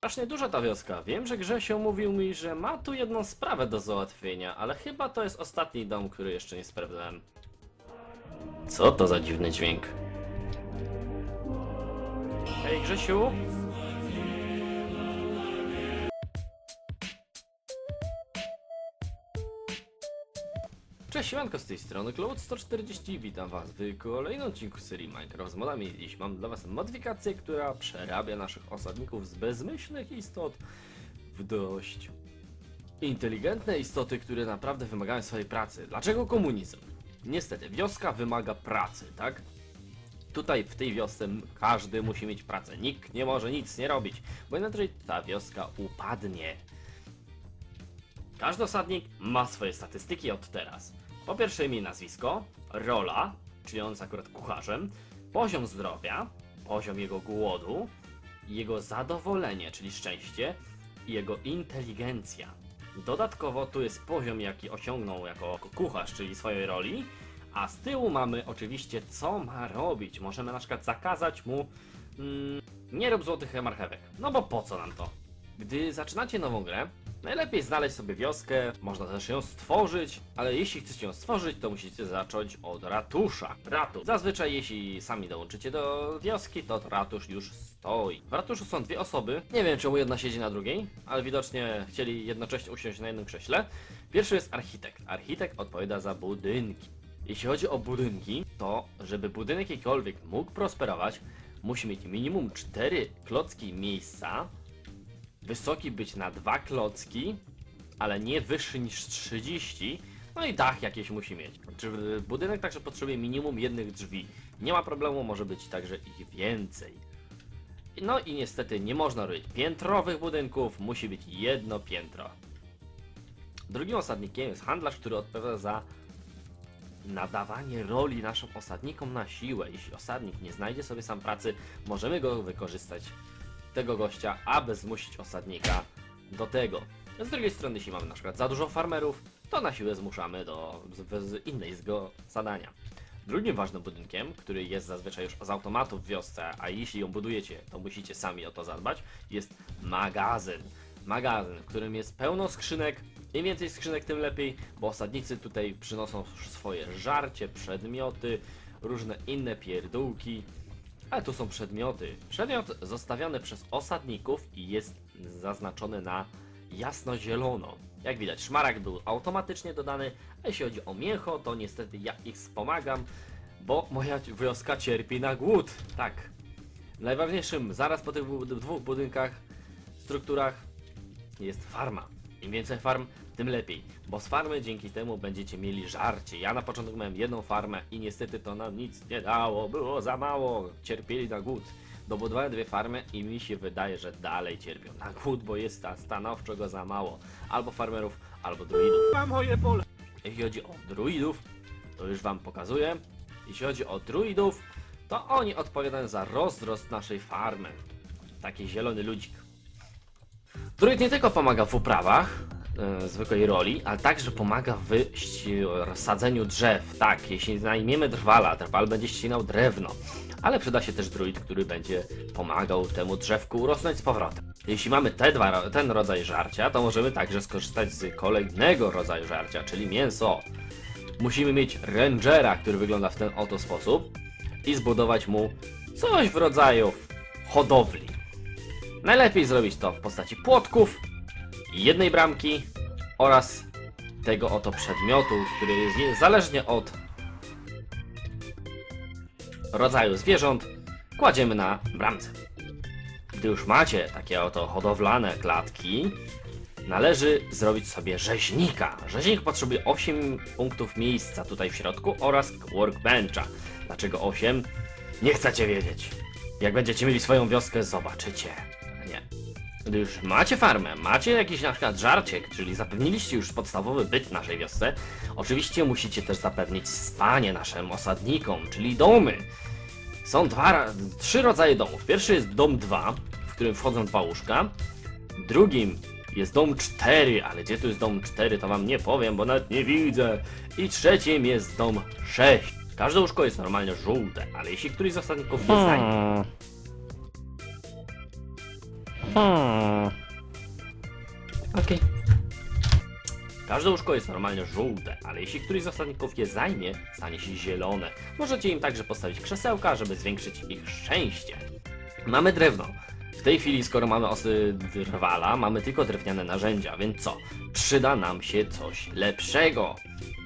Strasznie duża ta wioska. Wiem, że Grzesio mówił mi, że ma tu jedną sprawę do załatwienia, ale chyba to jest ostatni dom, który jeszcze nie sprawdzałem. Co to za dziwny dźwięk? Hej Grzesiu? Cześć, Siłanko z tej strony Cloud140 witam was w kolejnym odcinku serii Minecraft z modami. Dziś mam dla was modyfikację, która przerabia naszych osadników z bezmyślnych istot w dość inteligentne istoty, które naprawdę wymagają swojej pracy. Dlaczego komunizm? Niestety, wioska wymaga pracy, tak? Tutaj w tej wiosce każdy musi mieć pracę. Nikt nie może nic nie robić, bo inaczej ta wioska upadnie. Każdy osadnik ma swoje statystyki od teraz. Po pierwsze imię i nazwisko, rola, czyli on jest akurat kucharzem, poziom zdrowia, poziom jego głodu, jego zadowolenie, czyli szczęście i jego inteligencja. Dodatkowo tu jest poziom, jaki osiągnął jako kucharz, czyli swojej roli, a z tyłu mamy oczywiście co ma robić. Możemy na przykład zakazać mu mm, nie rób złotych marchewek. No bo po co nam to? Gdy zaczynacie nową grę, najlepiej znaleźć sobie wioskę, można też ją stworzyć, ale jeśli chcecie ją stworzyć, to musicie zacząć od ratusza. Ratusz. Zazwyczaj jeśli sami dołączycie do wioski, to ratusz już stoi. W ratuszu są dwie osoby, nie wiem czemu jedna siedzi na drugiej, ale widocznie chcieli jednocześnie usiąść na jednym krześle. Pierwszy jest architekt. Architekt odpowiada za budynki. Jeśli chodzi o budynki, to żeby budynek jakikolwiek mógł prosperować, musi mieć minimum 4 klocki miejsca, wysoki być na dwa klocki, ale nie wyższy niż 30. No i dach jakieś musi mieć. Budynek także potrzebuje minimum jednych drzwi. Nie ma problemu, może być także ich więcej. No i niestety nie można robić piętrowych budynków, musi być jedno piętro. Drugim osadnikiem jest handlarz, który odpowiada za nadawanie roli naszym osadnikom na siłę. Jeśli osadnik nie znajdzie sobie sam pracy, możemy go wykorzystać, tego gościa, aby zmusić osadnika do tego. Z drugiej strony, jeśli mamy na przykład za dużo farmerów, to na siłę zmuszamy do z, z innej z go zadania. Drugim ważnym budynkiem, który jest zazwyczaj już z automatu w wiosce, a jeśli ją budujecie, to musicie sami o to zadbać, jest magazyn. Magazyn, w którym jest pełno skrzynek. Im więcej skrzynek, tym lepiej, bo osadnicy tutaj przynoszą swoje żarcie, przedmioty, różne inne pierdółki. Ale tu są przedmioty. Przedmiot zostawiony przez osadników i jest zaznaczony na jasno-zielono. Jak widać, szmaragd był automatycznie dodany, a jeśli chodzi o mięcho, to niestety ja ich wspomagam, bo moja wioska cierpi na głód. Tak. Najważniejszym zaraz po tych dwóch budynkach, strukturach jest farma. Im więcej farm, tym lepiej, bo z farmy dzięki temu będziecie mieli żarcie. Ja na początku miałem jedną farmę i niestety to nam nic nie dało, było za mało, cierpieli na głód. Dobudowałem dwie farmy i mi się wydaje, że dalej cierpią na głód, bo jest sta- stanowczo go za mało. Albo farmerów, albo druidów. Mam moje pole. Jeśli chodzi o druidów, to już wam pokazuję. Jeśli chodzi o druidów, to oni odpowiadają za rozrost naszej farmy. Taki zielony ludzik. Druid nie tylko pomaga w uprawach e, zwykłej roli, ale także pomaga w sadzeniu drzew. Tak, jeśli najmiemy drwala, drwal będzie ścinał drewno. Ale przyda się też druid, który będzie pomagał temu drzewku urosnąć z powrotem. Jeśli mamy te dwa, ten rodzaj żarcia, to możemy także skorzystać z kolejnego rodzaju żarcia, czyli mięso. Musimy mieć rangera, który wygląda w ten oto sposób i zbudować mu coś w rodzaju hodowli. Najlepiej zrobić to w postaci płotków, jednej bramki oraz tego oto przedmiotu, który jest niezależnie od rodzaju zwierząt, kładziemy na bramce. Gdy już macie takie oto hodowlane klatki, należy zrobić sobie rzeźnika. Rzeźnik potrzebuje 8 punktów miejsca tutaj w środku oraz workbencha. Dlaczego 8? Nie chcecie wiedzieć. Jak będziecie mieli swoją wioskę, zobaczycie. Nie. Gdy już macie farmę, macie jakiś na przykład żarciek, czyli zapewniliście już podstawowy byt naszej wiosce, oczywiście musicie też zapewnić spanie naszym osadnikom, czyli domy. Są dwa, trzy rodzaje domów. Pierwszy jest dom 2, w którym wchodzą dwa łóżka. Drugim jest dom 4, ale gdzie tu jest dom 4, to wam nie powiem, bo nawet nie widzę. I trzecim jest dom 6. Każde łóżko jest normalnie żółte, ale jeśli któryś z osadników nie zajmie, Hmm. Okej. Każde łóżko jest normalnie żółte, ale jeśli któryś z osadników je zajmie, stanie się zielone. Możecie im także postawić krzesełka, żeby zwiększyć ich szczęście. Mamy drewno. W tej chwili, skoro mamy osy drwala, mamy tylko drewniane narzędzia, więc co? Przyda nam się coś lepszego.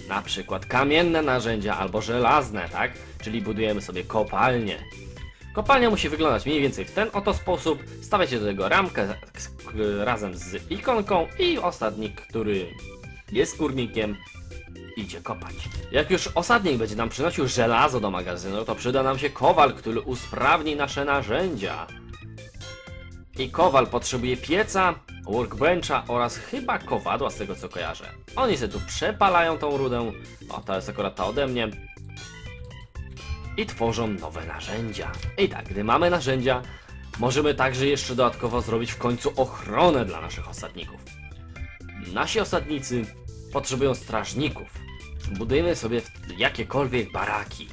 Na przykład kamienne narzędzia albo żelazne, tak? Czyli budujemy sobie kopalnię. Kopalnia musi wyglądać mniej więcej w ten oto sposób. Stawiacie do tego ramkę razem z ikonką i osadnik, który jest górnikiem, idzie kopać. Jak już osadnik będzie nam przynosił żelazo do magazynu, to przyda nam się kowal, który usprawni nasze narzędzia. I kowal potrzebuje pieca, workbencha oraz chyba kowadła z tego co kojarzę. Oni sobie tu przepalają tą rudę, o to jest akurat ta ode mnie, i tworzą nowe narzędzia. I tak, gdy mamy narzędzia, możemy także jeszcze dodatkowo zrobić w końcu ochronę dla naszych osadników. Nasi osadnicy potrzebują strażników. Budujemy sobie jakiekolwiek baraki.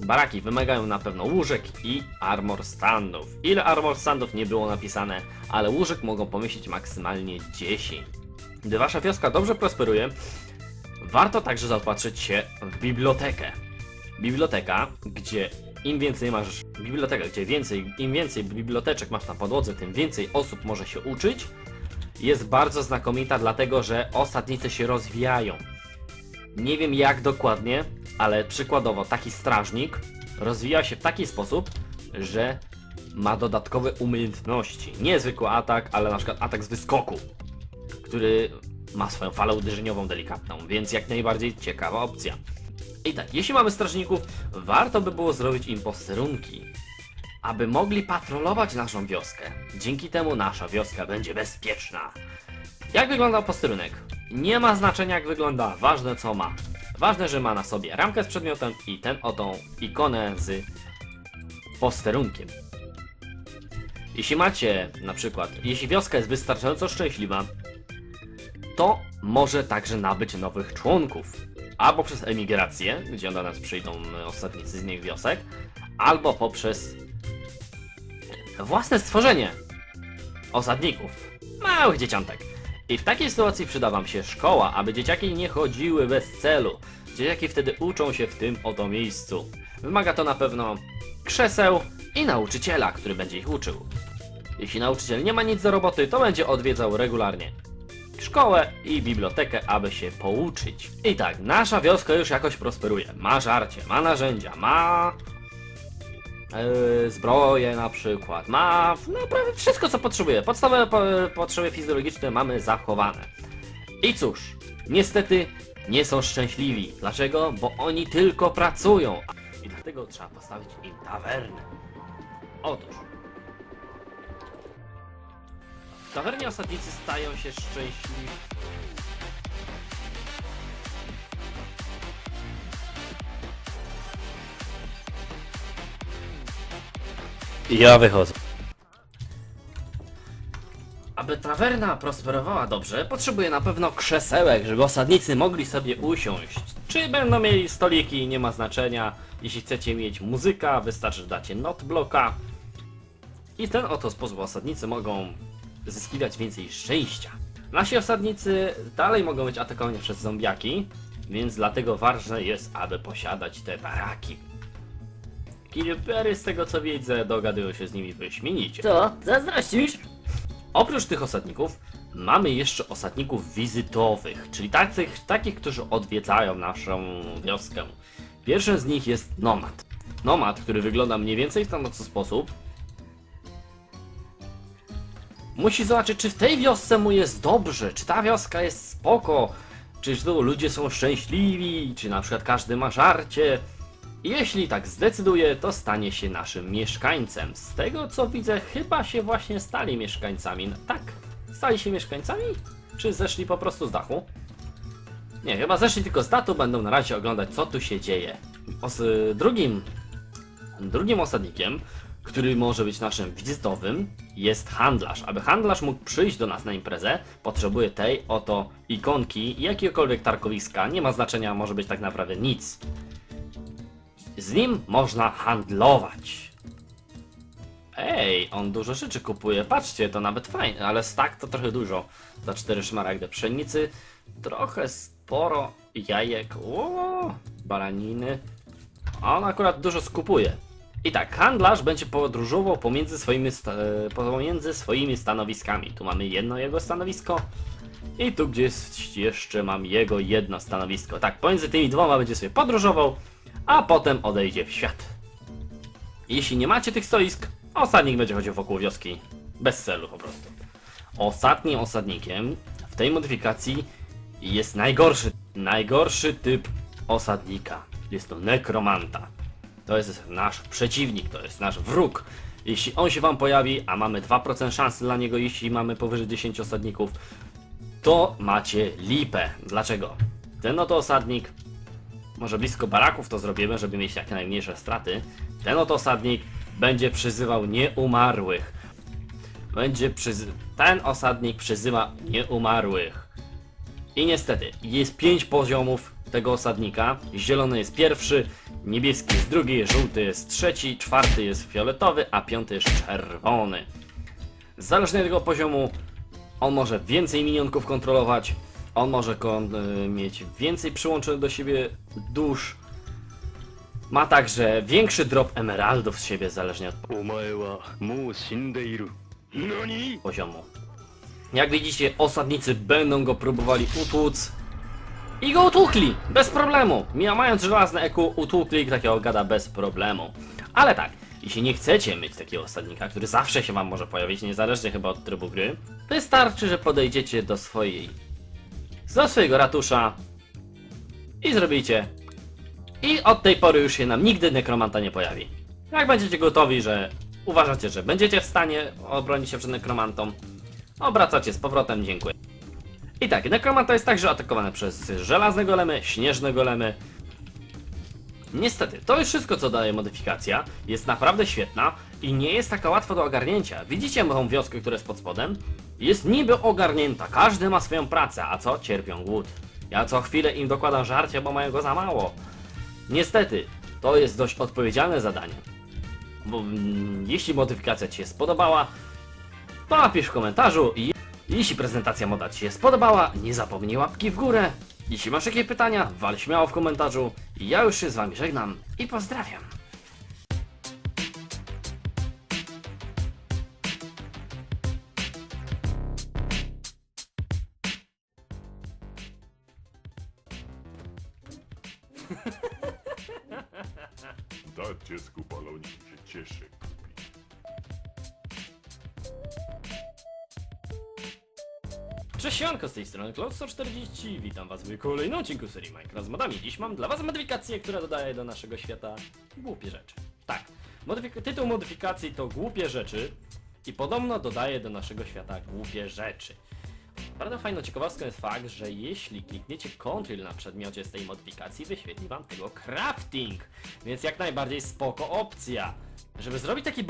Baraki wymagają na pewno łóżek i armor standów. Ile armor standów nie było napisane, ale łóżek mogą pomieścić maksymalnie 10. Gdy wasza wioska dobrze prosperuje, warto także zaopatrzyć się w bibliotekę. Biblioteka, gdzie im więcej masz biblioteka, gdzie więcej, im więcej biblioteczek masz na podłodze, tym więcej osób może się uczyć, jest bardzo znakomita, dlatego że osadnicy się rozwijają. Nie wiem jak dokładnie, ale przykładowo taki strażnik rozwija się w taki sposób, że ma dodatkowe umiejętności. Nie zwykły atak, ale na przykład atak z wyskoku, który ma swoją falę uderzeniową delikatną, więc jak najbardziej ciekawa opcja. I tak, jeśli mamy strażników, warto by było zrobić im posterunki, aby mogli patrolować naszą wioskę. Dzięki temu nasza wioska będzie bezpieczna. Jak wygląda posterunek? Nie ma znaczenia jak wygląda, ważne co ma. Ważne, że ma na sobie ramkę z przedmiotem i ten oto ikonę z posterunkiem. Jeśli macie, na przykład, jeśli wioska jest wystarczająco szczęśliwa, to może także nabyć nowych członków. Albo przez emigrację, gdzie do nas przyjdą e, osadnicy z innych wiosek, albo poprzez własne stworzenie osadników, małych dzieciątek. I w takiej sytuacji przyda wam się szkoła, aby dzieciaki nie chodziły bez celu. Dzieciaki wtedy uczą się w tym oto miejscu. Wymaga to na pewno krzeseł i nauczyciela, który będzie ich uczył. Jeśli nauczyciel nie ma nic do roboty, to będzie odwiedzał regularnie szkołę i bibliotekę, aby się pouczyć. I tak, nasza wioska już jakoś prosperuje. Ma żarcie, ma narzędzia, ma yy, zbroję na przykład, ma no, prawie wszystko co potrzebuje. Podstawowe po, potrzeby fizjologiczne mamy zachowane. I cóż, niestety nie są szczęśliwi. Dlaczego? Bo oni tylko pracują. I dlatego trzeba postawić im tawernę. Otóż w tawernie osadnicy stają się szczęśliwi. Ja wychodzę. Aby tawerna prosperowała dobrze, potrzebuje na pewno krzesełek, żeby osadnicy mogli sobie usiąść. Czy będą mieli stoliki, nie ma znaczenia. Jeśli chcecie mieć muzyka, wystarczy, że dacie notblocka. I w ten oto sposób osadnicy mogą zyskiwać więcej szczęścia. Nasi osadnicy dalej mogą być atakowani przez zombiaki, więc dlatego ważne jest, aby posiadać te baraki. Kilipery, z tego co widzę, dogadują się z nimi wyśmienicie. Co? Zazdrościsz? Oprócz tych osadników, mamy jeszcze osadników wizytowych, czyli takich, takich, którzy odwiedzają naszą wioskę. Pierwszym z nich jest nomad. Nomad, który wygląda mniej więcej w ten sposób. Musi zobaczyć, czy w tej wiosce mu jest dobrze, czy ta wioska jest spoko, czy tu ludzie są szczęśliwi, czy na przykład każdy ma żarcie. I Jeśli tak zdecyduje, to stanie się naszym mieszkańcem. Z tego co widzę, chyba się właśnie stali mieszkańcami. No, tak, stali się mieszkańcami? Czy zeszli po prostu z dachu? Nie, chyba zeszli tylko z dachu, będą na razie oglądać co tu się dzieje. Os drugim, drugim osadnikiem, który może być naszym wizytowym, jest handlarz. Aby handlarz mógł przyjść do nas na imprezę, potrzebuje tej oto ikonki jakiegokolwiek targowiska. Nie ma znaczenia, może być tak naprawdę nic. Z nim można handlować. Ej, on dużo rzeczy kupuje. Patrzcie, to nawet fajne, ale stak to trochę dużo. Za cztery szmaragdy pszenicy, trochę sporo jajek, o, baraniny. A on akurat dużo skupuje. I tak, handlarz będzie podróżował pomiędzy swoimi, e, pomiędzy swoimi stanowiskami. Tu mamy jedno jego stanowisko i tu gdzieś jeszcze mam jego jedno stanowisko. Tak, pomiędzy tymi dwoma będzie sobie podróżował, a potem odejdzie w świat. Jeśli nie macie tych stoisk, osadnik będzie chodził wokół wioski. Bez celu po prostu. Ostatnim osadnikiem w tej modyfikacji jest najgorszy, najgorszy typ osadnika. Jest to nekromanta. To jest nasz przeciwnik, to jest nasz wróg. Jeśli on się wam pojawi, a mamy 2% szansy dla niego, jeśli mamy powyżej 10 osadników, to macie lipę. Dlaczego? Ten oto osadnik, może blisko baraków to zrobimy, żeby mieć jak najmniejsze straty. Ten oto osadnik będzie przyzywał nieumarłych. Będzie przyzy... Ten osadnik przyzywa nieumarłych. I niestety, jest 5 poziomów tego osadnika. Zielony jest pierwszy, niebieski jest drugi, żółty jest trzeci, czwarty jest fioletowy, a piąty jest czerwony. Zależnie od tego poziomu, on może więcej minionków kontrolować, on może kon e, mieć więcej przyłączonych do siebie dusz. Ma także większy drop emeraldów z siebie, zależnie od poziomu. Jak widzicie, osadnicy będą go próbowali utłuc. I go utłukli! Bez problemu! Mia- Mając żelazne EQ, utłukli takiego gada bez problemu. Ale tak, jeśli nie chcecie mieć takiego osadnika, który zawsze się wam może pojawić, niezależnie chyba od trybu gry, wystarczy, że podejdziecie do swojej... do swojego ratusza i zrobicie. I od tej pory już się nam nigdy nekromanta nie pojawi. Jak będziecie gotowi, że uważacie, że będziecie w stanie obronić się przed nekromantą, obracacie z powrotem, dziękuję. I tak, nekromanta jest także atakowany przez żelazne golemy, śnieżne golemy. Niestety, to już wszystko co daje modyfikacja, jest naprawdę świetna i nie jest taka łatwa do ogarnięcia. Widzicie tą wioskę, która jest pod spodem? Jest niby ogarnięta, każdy ma swoją pracę, a co? Cierpią głód. Ja co chwilę im dokładam żarcie, bo mają go za mało. Niestety, to jest dość odpowiedzialne zadanie. Bo mm, jeśli modyfikacja Ci się spodobała, napisz w komentarzu i jeśli prezentacja moda Ci się spodobała, nie zapomnij łapki w górę. Jeśli masz jakieś pytania, wal śmiało w komentarzu. Ja już się z Wami żegnam i pozdrawiam. Dać dziecku balonik się cieszy Cześć siemanko, z tej strony Cloud140, witam was w kolejnym odcinku serii Minecraft z modami. Dziś mam dla was modyfikację, która dodaje do naszego świata głupie rzeczy. Tak, modyfik- tytuł modyfikacji to głupie rzeczy i podobno dodaje do naszego świata głupie rzeczy. Bardzo fajną ciekawostką jest fakt, że jeśli klikniecie Ctrl na przedmiocie z tej modyfikacji, wyświetli wam tego crafting, więc jak najbardziej spoko opcja. Żeby zrobić taki